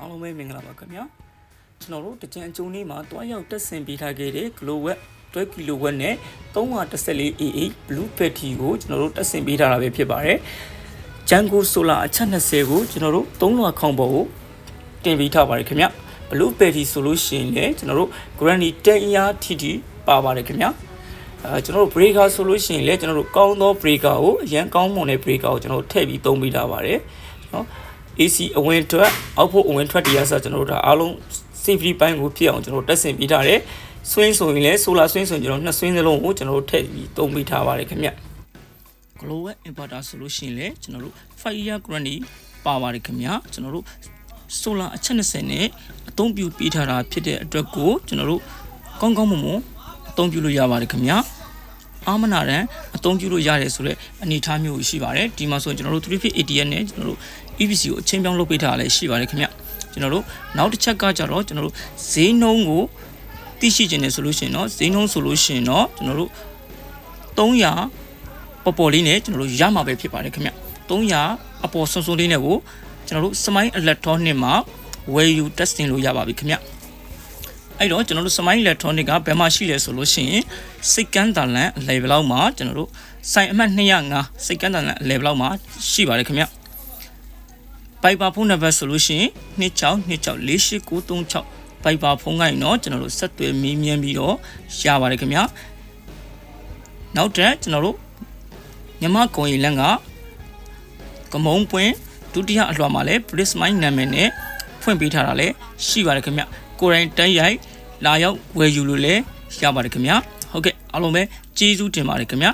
အားလုံးပဲမင်္ဂလာပါခင်ဗျာကျွန်တော်တို့တကြံအကျုံလေးမှာတွားရောက်တက်ဆင်ပေးထားခဲ့တဲ့ Glowet 12 kW နဲ့ 314AH Blue Battery ကိုကျွန်တော်တို့တက်ဆင်ပေးထားတာပဲဖြစ်ပါတယ်။ Django Solar အချက်20ကိုကျွန်တော်တို့3လွှာခေါင်ပေါ်ကိုတင်ပေးထားပါတယ်ခင်ဗျ။ Blue Battery ဆိုလို့ရှိရင်လည်းကျွန်တော်တို့ Granny 10အရာထိထိပါပါတယ်ခင်ဗျာ။အဲကျွန်တော်တို့ breaker ဆိုလို့ရှိရင်လည်းကျွန်တော်တို့ကောင်းသော breaker ကိုအရန်ကောင်းမွန်တဲ့ breaker ကိုကျွန်တော်တို့ထည့်ပြီးသုံးပေးထားပါတယ်နော် AC အဝင်ထွက်အောက်ဖို့အဝင်ထွက်တရားစကျွန်တော်တို့ဒါအားလုံး safety ဘိုင်းကိုဖြစ်အောင်ကျွန်တော်တို့တက်ဆင်ပေးထားတယ်။ swing ဆိုရင်လည်း solar swing ဆိုရင်ကျွန်တော်နှစ် swing စလုံးကိုကျွန်တော်တို့ထည့်ပြီးသုံးပေးထားပါတယ်ခင်ဗျ။ Global inverter ဆိုလို့ရှိရင်လည်းကျွန်တော်တို့ fire granny ပါပါတယ်ခင်ဗျာကျွန်တော်တို့ solar အချက်20နဲ့အသုံးပြုပေးထားတာဖြစ်တဲ့အတွက်ကိုကျွန်တော်တို့ကောင်းကောင်းမွန်မွန်အသုံးပြုလို့ရပါတယ်ခင်ဗျာ အာမနာရန်အသုံးပြုလို့ရတယ်ဆိုတော့အနေအထားမျိုးရှိပါတယ်ဒီမှာဆိုရင်ကျွန်တော်တို့ 3fit ATN နဲ့ကျွန်တော်တို့ EPC ကိုအချင်းပြောင်းလုပ်ပေးထားတာလည်းရှိပါတယ်ခင်ဗျကျွန်တော်တို့နောက်တစ်ချက်ကကြတော့ကျွန်တော်တို့ဈေးနှုန်းကိုသိရှိခြင်းနဲ့ဆိုလို့ရှိရင်တော့ဈေးနှုန်းဆိုလို့ရှိရင်တော့ကျွန်တော်တို့300ပေါ်ပေါ်လေးနဲ့ကျွန်တော်တို့ရမှာပဲဖြစ်ပါတယ်ခင်ဗျ300အပေါ်ဆွန်းဆွန်းလေးနဲ့ကိုကျွန်တော်တို့ Smile Electronic မှာဝယ်ယူ testing လို့ရပါပြီခင်ဗျ အဲ့တော့ကျွန်တော်တို့ Smile Electronic ကဘယ်မှာရှိလဲဆိုလို့ရှိရင်စိတ်ကန်းတန်လန် level လောက်မှာကျွန်တော်တို့စိုင်အမှတ်205စိတ်ကန်းတန်လန် level လောက်မှာရှိပါတယ်ခင်ဗျပိုက်ပါဖုန်းနံပါတ်ဆိုလို့ရှိရင်2626489636ပိုက်ပါဖုန်းကိုင်းတော့ကျွန်တော်တို့ဆက်သွယ်မေးမြန်းပြီးတော့ရပါတယ်ခင်ဗျနောက်တဲ့ကျွန်တော်တို့မြမကုံရီလက်ကကမုံပွင့်ဒုတိယအလွှာမှာလည်း Prismine နာမည်နဲ့ ဖွင့်ပေးထားတာလည်းရှိပါတယ်ခင်ဗျကိုရိုင်းတိုင်းရိုက်လာရောက်ဝယ်ယူလို့လည်းရပါတယ်ခင်ဗျဟုတ်ကဲ့အားလုံးပဲကျေးဇူးတင်ပါတယ်ခင်ဗျ